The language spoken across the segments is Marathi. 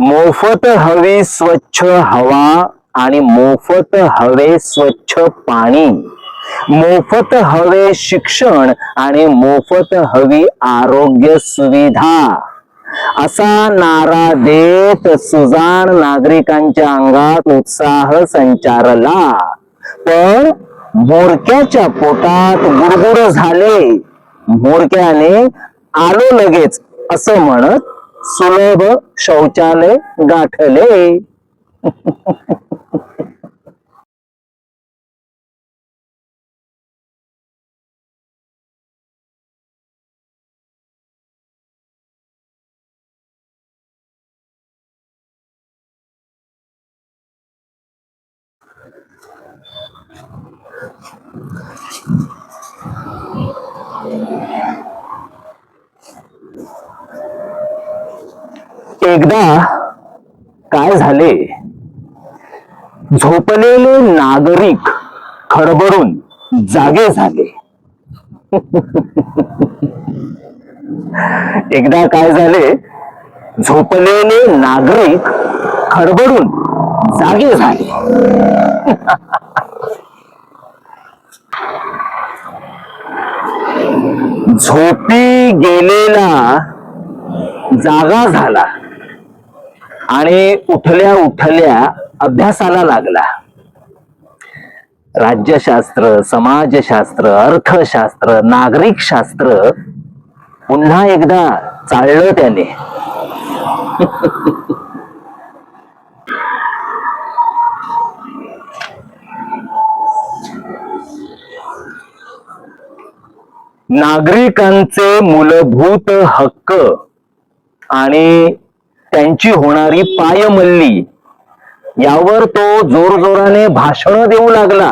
मोफत हवे स्वच्छ हवा आणि मोफत हवे स्वच्छ पाणी. मोफत हवे शिक्षण आणि मोफत हवी आरोग्य सुविधा. असा नारा देत सुजाण नागरिकांच्या अंगात उत्साह संचारला. पण मोरक्याच्या पोटात गुडगुड झाले. मोरक्याने आलो लगेच असं म्हणत सुलभ शौचालय गाठले. एकदा काय झाले? झोपलेले नागरिक खडबडून जागे झाले. एकदा काय झाले? झोपलेले नागरिक खडबडून जागे झाले. झोपी गेलेला जागा झाला. आणि उठल्या उठल्या अभ्यासाला लागला. राज्यशास्त्र समाजशास्त्र अर्थशास्त्र नागरिक शास्त्र पुन्हा एकदा चाललं त्याने. नागरिकांचे मूलभूत हक्क आणि त्यांची होणारी पायमल्ली यावर तो जोरजोराने भाषण देऊ लागला.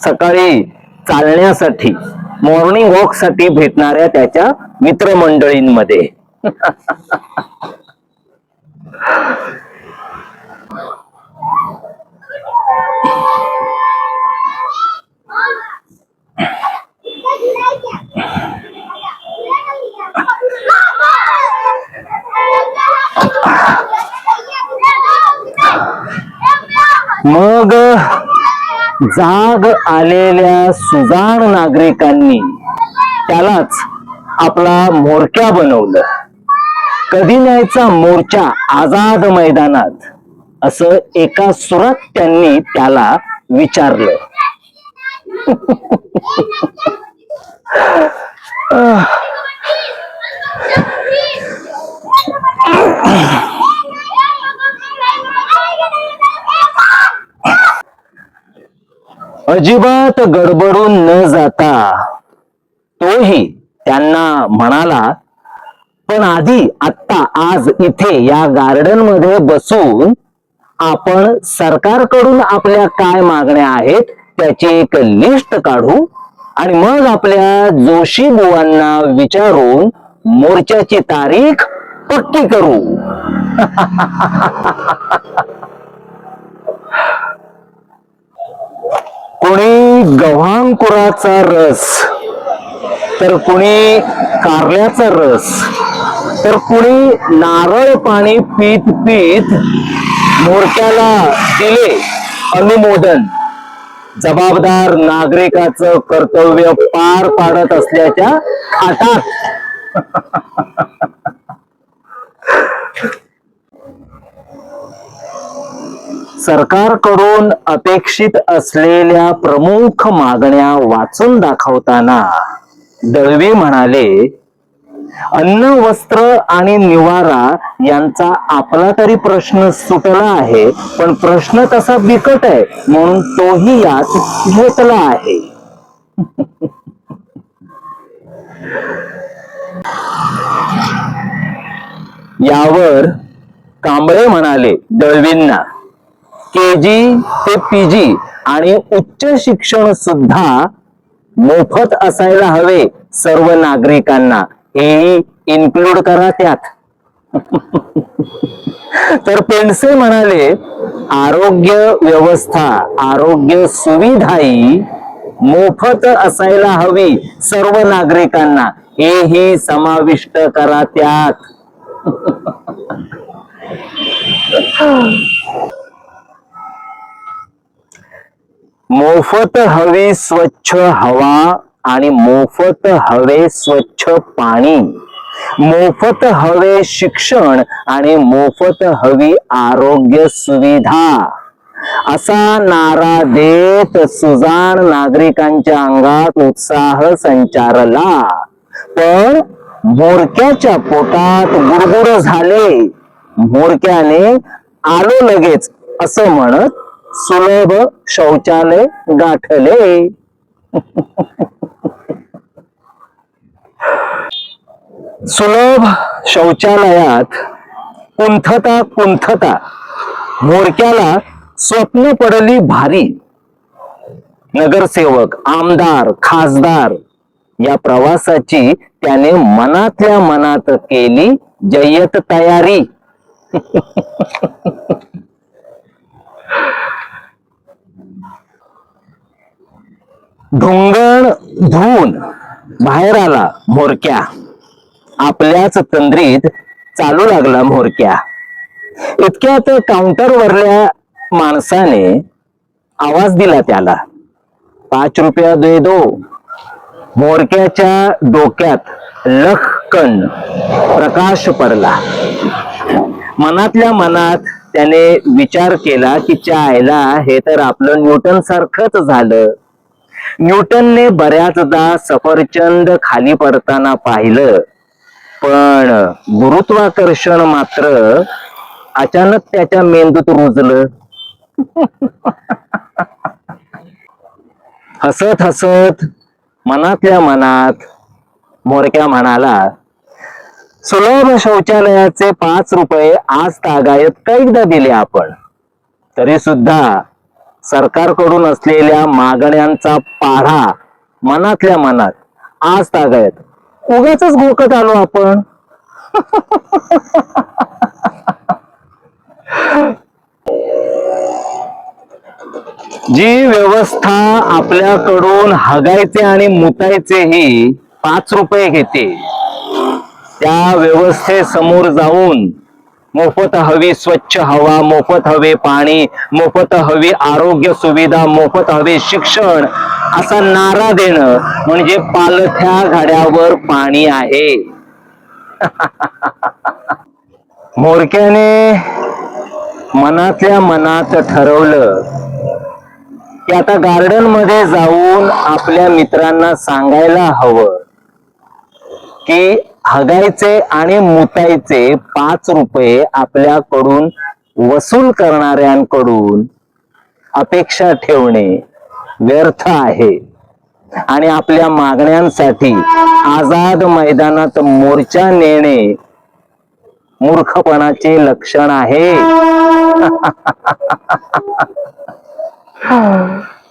सकाळी चालण्यासाठी मॉर्निंग वॉकसाठी भेटणाऱ्या त्याच्या मित्रमंडळींमध्ये. मग जाग आलेल्या सुजाण नागरिकांनी त्यालाच आपला मोर्चा बनवलं. कधी न्यायचा मोर्चा आझाद मैदानात? असं एका सुरात त्यांनी त्याला विचारलं. अजिबात गडबडून न जाता तोही त्यांना म्हणाला पण आधी आत्ता आज इथे या गार्डनमध्ये बसून आपण सरकारकडून आपल्या काय मागण्या आहेत त्याची एक लिस्ट काढू आणि मग आपल्या जोशी बुवांना विचारून मोर्चाची तारीख पक्की करू. कोणी गव्हांकुराचा रस तर कुणी कारल्याचा रस तर कुणी नारळ पाणी पीत पीत मोर्चाला दिले अनुमोदन. जबाबदार नागरिकाचं कर्तव्य पार पाडत असल्याच्या थाटात सरकारकडून अपेक्षित असलेल्या प्रमुख मागण्या वाचून दाखवताना दळवी म्हणाले अन्न वस्त्र आणि निवारा यांचा आपला तरी प्रश्न सुटला आहे पण प्रश्न तसा बिकट आहे म्हणून तोही यात घेतला आहे. यावर कांबळे म्हणाले दळवींना के जी ते पीजी आणि उच्च शिक्षण सुद्धा मोफत असायला हवे सर्व नागरिकांना. हेही इन्क्लूड करा त्यात. तर पेंडसे म्हणाले आरोग्य व्यवस्था आरोग्य सुविधाही मोफत असायला हवी सर्व नागरिकांना. हेही समाविष्ट करा त्यात. मोफत हवे स्वच्छ हवा आणि मोफत हवे स्वच्छ पाणी. मोफत हवे शिक्षण आणि मोफत हवी आरोग्य सुविधा. असा नारा देत सुजाण नागरिकांच्या अंगात उत्साह संचारला. पण मोरक्याच्या पोटात गुडगुड झाले. मोरक्याने आलो लगेच असं म्हणत सुलभ शौचालय गाठले. सुलभ शौचालयात कुंथता कुंथता. मोरक्याला स्वप्न पडली भारी. नगरसेवक आमदार खासदार या प्रवासाची त्याने मनातल्या मनात केली जय्यत तयारी. ढुंगण धुवून बाहेर आला मोरक्या आपल्याच तंद्रीत चालू लागला मोरक्या इतक्यात काउंटर वरल्या माणसाने आवाज दिला त्याला. पाच रुपया दे दो. मोरक्याच्या डोक्यात लखकण प्रकाश पडला. मनातल्या मनात त्याने विचार केला की चायला हे तर आपलं न्यूटन सारखंच झालं. न्यूटनने बऱ्याचदा सफरचंद खाली पडताना पाहिलं पण गुरुत्वाकर्षण मात्र अचानक त्याच्या मेंदूत रुजलं. हसत हसत मनातल्या मनात मोरक्या म्हणाला सुलभ शौचालयाचे पाच रुपये आज तागायत कैकदा दिले आपण? तरी सुद्धा सरकारकडून असलेल्या मागण्यांचा पाढा मनातल्या मनात आज तागायत उगाच घोकत आलो आपण. जी व्यवस्था आपल्याकडून हगायचे आणि मुतायचे ही पाच रुपये घेते त्या व्यवस्थेसमोर जाऊन मोफत हवी स्वच्छ हवा मोफत हवे पाणी मोफत हवी आरोग्य सुविधा मोफत हवे शिक्षण असा नारा देणं म्हणजे पालथ्या घड्यावर पाणी आहे. मोरक्याने मनातल्या मनात ठरवलं की आता गार्डनमध्ये जाऊन आपल्या मित्रांना सांगायला हवं की हगायचे आणि मुतायचे पाच रुपये आपल्याकडून वसूल करणाऱ्यांकडून अपेक्षा ठेवणे व्यर्थ आहे. आणि आपल्या मागण्यांसाठी आझाद मैदानात मोर्चा नेणे मूर्खपणाचे लक्षण आहे.